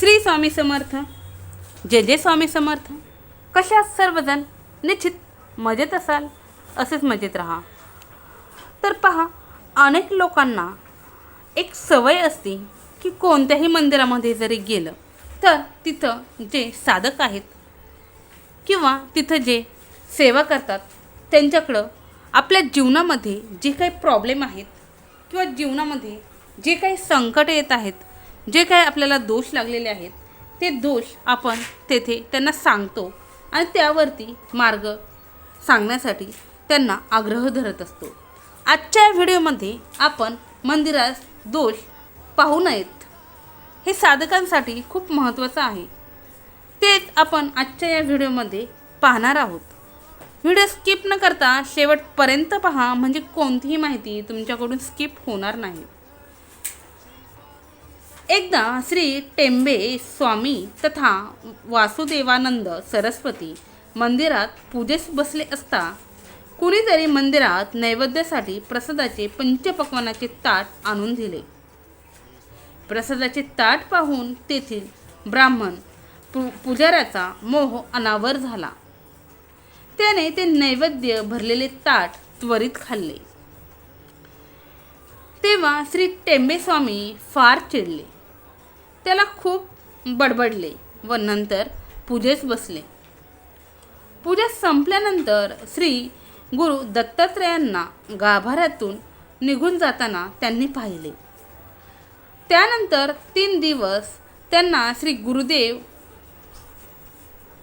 श्री स्वामी समर्थ. जे जे स्वामी समर्थ. कशा सर्वजण? निश्चित मजेत असाल. असेच मजेत राहा. तर पहा अनेक लोकांना एक सवय असते की कोणत्याही मंदिरामध्ये जरी गेलं तर तिथं जे साधक आहेत किंवा तिथं जे सेवा करतात त्यांच्याकडं आपल्या जीवनामध्ये जे काही प्रॉब्लेम आहेत किंवा जीवनामध्ये जे काही संकट येत आहेत जे काही आपल्याला दोष लागलेले आहेत ते दोष आपण तेथे त्यांना सांगतो. आणि त्यावरती मार्ग सांगण्यासाठी त्यांना आग्रह धरत असतो. आजच्या व्हिडिओमध्ये आपण मंदिरास दोष पाहू नयेत. हे साधकांसाठी खूप महत्त्वाचं आहे. तेच आपण आजच्या या व्हिडिओमध्ये पाहणार आहोत. व्हिडिओ स्किप न करता शेवटपर्यंत पहा म्हणजे कोणतीही माहिती तुमच्याकडून स्किप होणार नाही. एकदा श्री टेंबे स्वामी तथा वासुदेवानंद सरस्वती मंदिरात पूजेस बसले असता कुणीतरी मंदिरात नैवेद्यासाठी प्रसादाचे पंचपक्वानाचे ताट आणून दिले. प्रसादाचे ताट पाहून तेथील ब्राह्मण पु पुजाऱ्याचा मोह अनावर झाला. त्याने ते नैवेद्य भरलेले ताट त्वरित खाल्ले. तेव्हा श्री टेंबेस्वामी फार चिडले. त्याला खूप बडबडले व नंतर पूजेस बसले. पूजा संपल्यानंतर श्री गुरु दत्तात्रयांना गाभाऱ्यातून निघून जाताना त्यांनी पाहिले. त्यानंतर तीन दिवस त्यांना श्री गुरुदेव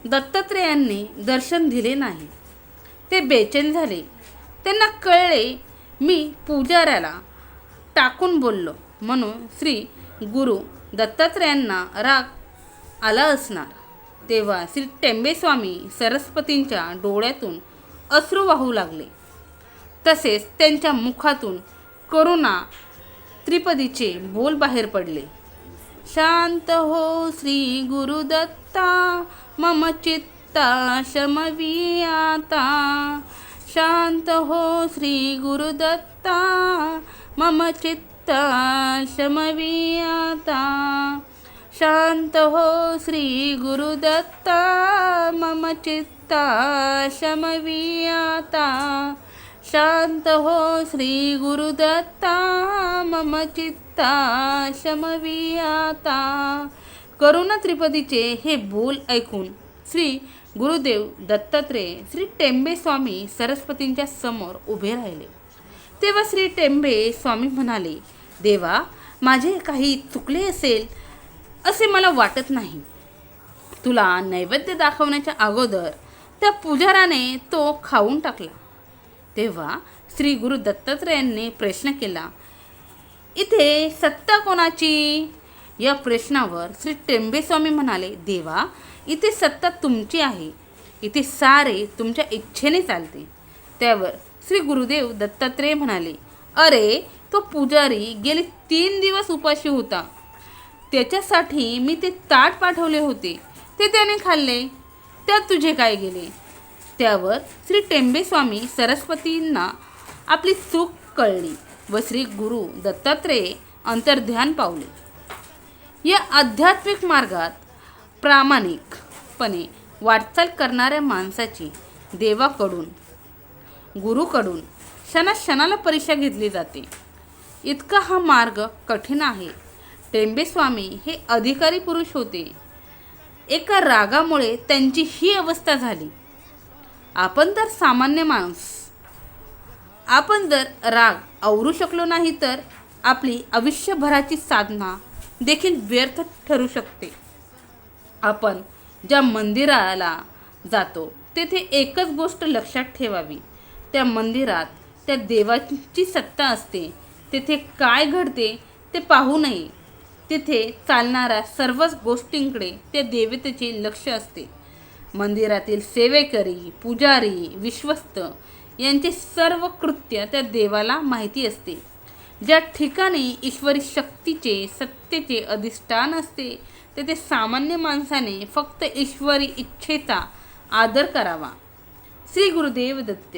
दत्तात्रेयांनी दर्शन दिले नाही. ते बेचैन झाले. त्यांना कळले मी पुजाऱ्याला टाकून बोललो. म्हणून श्री गुरु दत्तात्रयांना राग आला असणार. तेव्हा श्री टेंबेस्वामी सरस्वतींच्या डोळ्यातून अश्रू वाहू लागले. तसेच त्यांच्या मुखातून करुणा त्रिपदीचे बोल बाहेर पडले. शांत हो श्री गुरुदत्ता मम चित्ता शमवी आता शांत हो श्री गुरुदत्ता मम चित्ता शमवी आता शांत हो श्री गुरुदत्ता मम चित्ता शमवी आता शांत हो श्री गुरुदत्ता मम चित्ता शमवी आता करुणा त्रिपदीचे हे बोल ऐकून श्री गुरुदेव दत्तात्रेय श्री टेंबे स्वामी सरस्वतींच्या समोर उभे राहिले. तेव्हा श्री टेंबे स्वामी म्हणाले देवा माझे काही चुकले असेल असे मला वाटत नाही. तुला नैवेद्य दाखवण्याच्या अगोदर त्या पुजाराने तो खाऊन टाकला. तेव्हा श्री गुरु दत्तात्रयांनी प्रश्न केला इथे सत्ता कोणाची? या प्रश्नावर श्री टेंबेस्वामी म्हणाले देवा इथे सत्ता तुमची आहे. इथे सारे तुमच्या इच्छेने चालते. त्यावर श्री गुरुदेव दत्तात्रेय म्हणाले अरे तो पुजारी गेले तीन दिवस उपाशी होता. त्याच्यासाठी मी ते ताट पाठवले होते. ते त्याने खाल्ले. त्यात तुझे काय गेले? त्यावर श्री टेंबेस्वामी सरस्वतींना आपली चूक कळली व श्री गुरु दत्तात्रेय अंतर्ध्यान पावले. या आध्यात्मिक मार्गात प्रामाणिकपणे वाटचाल करणाऱ्या माणसाची देवाकडून गुरुकडून क्षणाक्षणाला परीक्षा घेतली जाते. इतका हा मार्ग कठीण आहे. टेंबेस्वामी हे अधिकारी पुरुष होते. एका रागामुळे त्यांची ही अवस्था झाली. आपण तर सामान्य माणूस. आपण जर राग आवरू शकलो नाही तर आपली आयुष्यभराची साधना देखील व्यर्थ ठरू शकते. आपण ज्या मंदिराला जातो तेथे एकच गोष्ट लक्षात ठेवावी. त्या मंदिरात त्या देवाची सत्ता असते. तेथे काय घडते ते पाहू नये. तिथे चालणाऱ्या सर्वच गोष्टींकडे त्या देवतेचे लक्ष असते. मंदिरातील सेवेकरी पुजारी विश्वस्त यांचे सर्व कृत्य त्या देवाला माहिती असते. ज्या ठिकाणी ईश्वरी शक्तीचे सत्तेचे अधिष्ठान असते तेथे सामान्य माणसाने फक्त ईश्वरी इच्छेचा आदर करावा. श्री गुरुदेव दत्त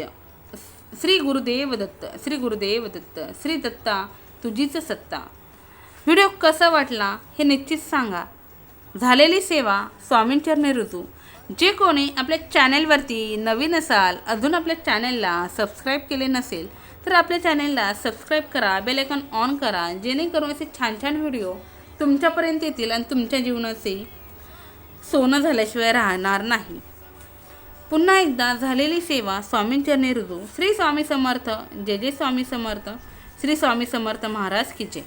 श्री गुरुदेव दत्त श्री गुरुदेव दत्त श्री दत्ता तुझीच सत्ता. व्हिडिओ कसा वाटला हे निश्चित सांगा. झालेली सेवा स्वामींचरणी ऋतू जे कोणी आपल्या चॅनेलवरती नवीन असाल अजून आपल्या चॅनेलला सबस्क्राईब केले नसेल तर आपल्या चॅनेलला सबस्क्राईब करा बेलायकॉन ऑन करा जेणेकरून असे छान छान व्हिडिओ तुमच्यापर्यंत येतील आणि तुमच्या जीवनाचे सोनं झाल्याशिवाय राहणार नाही. पुन्हा एकदा झालेली सेवा स्वामींचरणी रुजू श्री स्वामी समर्थ जय जय स्वामी समर्थ श्री स्वामी समर्थ महाराज की जय.